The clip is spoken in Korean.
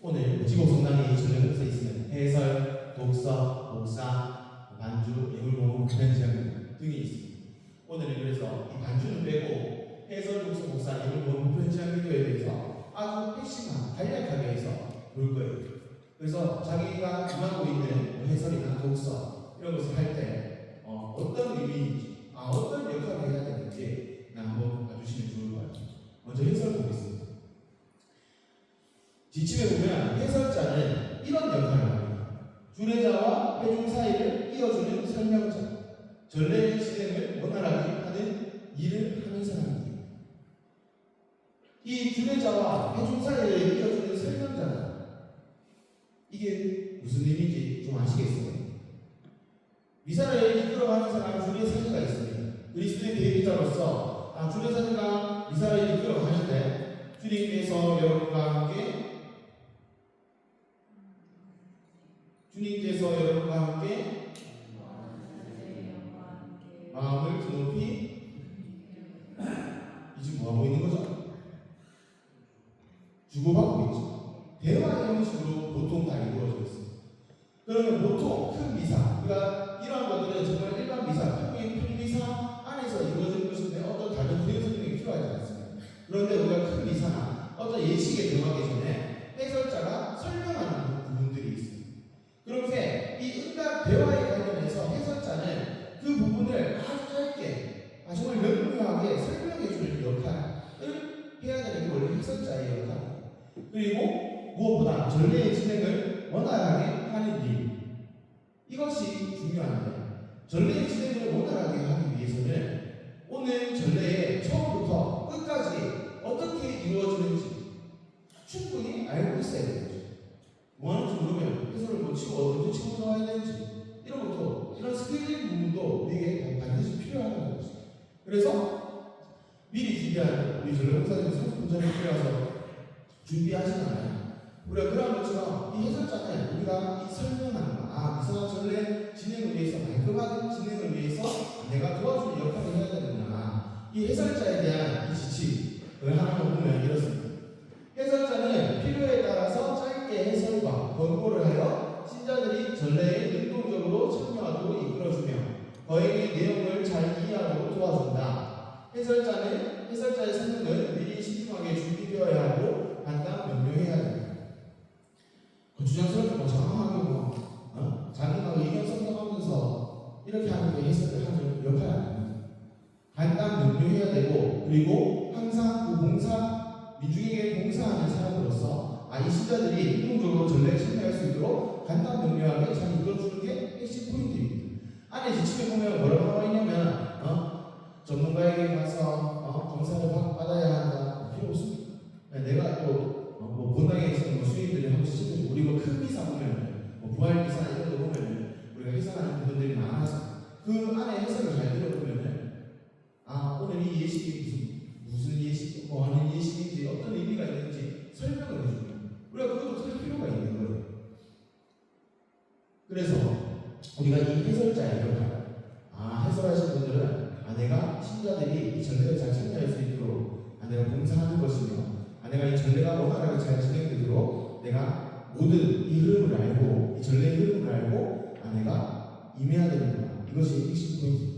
오늘 지곡 성당에 전력에서 있으면 해설, 독서, 목사, 반주, 예물봉, 보편지향 등이 있습니다. 오늘은 그래서 이 반주는 빼고 해설, 독서, 목사, 예물봉, 보편지향 기도에 대해서 아주 핵심만 간략하게 해서 볼 거예요. 그래서 자기가 임하고 있는 뭐 해설이나 독서 이런 것을 할때 어, 어떤 의미인지, 아, 어떤 역할을 해야 되는지 나 한번 봐주시면 좋을 것 같아요. 먼저 해설 보겠습니다. 지침에 보면 해설자는 이런 역할을 합니다. 주례자와 회중 사이를 이어주는 설명자, 전례의 실행을 원활하게 하는 일을 하는 사람입니다. 이 주례자와 회중 사이를 이어주는 설명자는 이게 무슨 의미인지 좀 아시겠어요? 미사를 이끌어가는 사람 주례 사제가 있습니다. 그리스도의 대리자로서 아, 주례 사제가 미사를 이끌어가는데 주님께서 여러분과 함께 마음을 드높이 이 지금 뭐 하고 있는 거죠? 주고받고 있죠. 대화 형식으로 보통 다 이루어져 있습니다. 그러면 보통 큰 미사, 그러니까 이러한 것들은 정말 일반 미사, 평행 평미사 안에서 이루어지는 것인데 어떤 다른 구현 설명이 필요하지 않습니다. 그런데 우리가 큰 미사나 어떤 예식에 들어가기 전에 해설자가 설명하는 부분들이 응답 대화에 관련해서 해설자는 그 부분을 아주 짧게, 아, 정말 명료하게 설명해 주는 역할을 해야 되는 게 원래 해설자의 역할입니다. 그리고 무엇보다 전례의 진행을 원활하게 하는 일. 이것이 중요한데, 전례의 진행을 원활하게 하기 위해서는 오늘 전례의 처음부터 끝까지 어떻게 이루어지는지 충분히 알고 있어야 되죠. 뭐 하는지 모르면 해설을 뭐 치고 언제 치고 나와야 되는지 부분도 우리에게 반드시 필요하다는 거죠. 그래서 미리 준비하는 우리 전례 목사님 30분 전에 필요해서 준비하시잖아요. 우리가 그런 것처럼 이 해설자는 우리가 이 설명하는 거, 아, 이상한 전례 진행을 위해서 깔끔하게 진행을 위해서 내가 도와주는 역할을 해야 되는구나. 이 해설자에 대한 이 지침을 하나 보면 이렇습니다. 해설자는 필요에 따라서 짧게 해설과 권고를 하여 신자들이 전례에 능동적으로 참여하도록 이끌어주며 거액의 내용을 잘 이해하도록 도와준다. 해설자는 해설자의 설명은 미리 신중하게 준비되어야 하고 간단 명료해야 된다. 주장스럽게 뭐 장황하게 뭐 어? 자기가 의견 선정하면서 이렇게 하는 게 해설을 하는 역할이 아닙니다. 간단 명료해야 되고 그리고 항상 그 봉사 민중에게 봉사하는 사람으로서 아, 이 신자들이 능동적으로 전례에 참여할 수 있도록 간단 명료하게 핵심 안에 지침에 보면 뭐라고 나와 있냐면 어? 전문가에게 가서 어? 검사를 받- 받아야 한다 필요 없습니다. 내가 또 어, 뭐 본당에 있는 뭐 수인들이 하고 시키는 우리 뭐큰 미사 보면 뭐 부활 미사 이런 거 보면 우리가 해석하는 부분들이 많아서 그 안에 해석을 잘 들어보면은 아 오늘 이 예식이 무슨 무슨 예식 뭐 하는 예식인지 어떤 의미가 있는지 설명을 해줍니다. 우리가 그것도 틀 필요가 있는 거예요. 그래서 우리가 이 해설자의 역할 아 해설하신 분들은 아 내가 신자들이 이 전례를 잘 참여할 수 있도록 아 내가 봉사하는 것이며 아, 내가 이 전례가 원활하게 잘 진행되도록 내가 모든 이 흐름을 알고 이 전례의 흐름을 알고 아, 내가 임해야 되는구나 이것이 핵심 포인트입니다.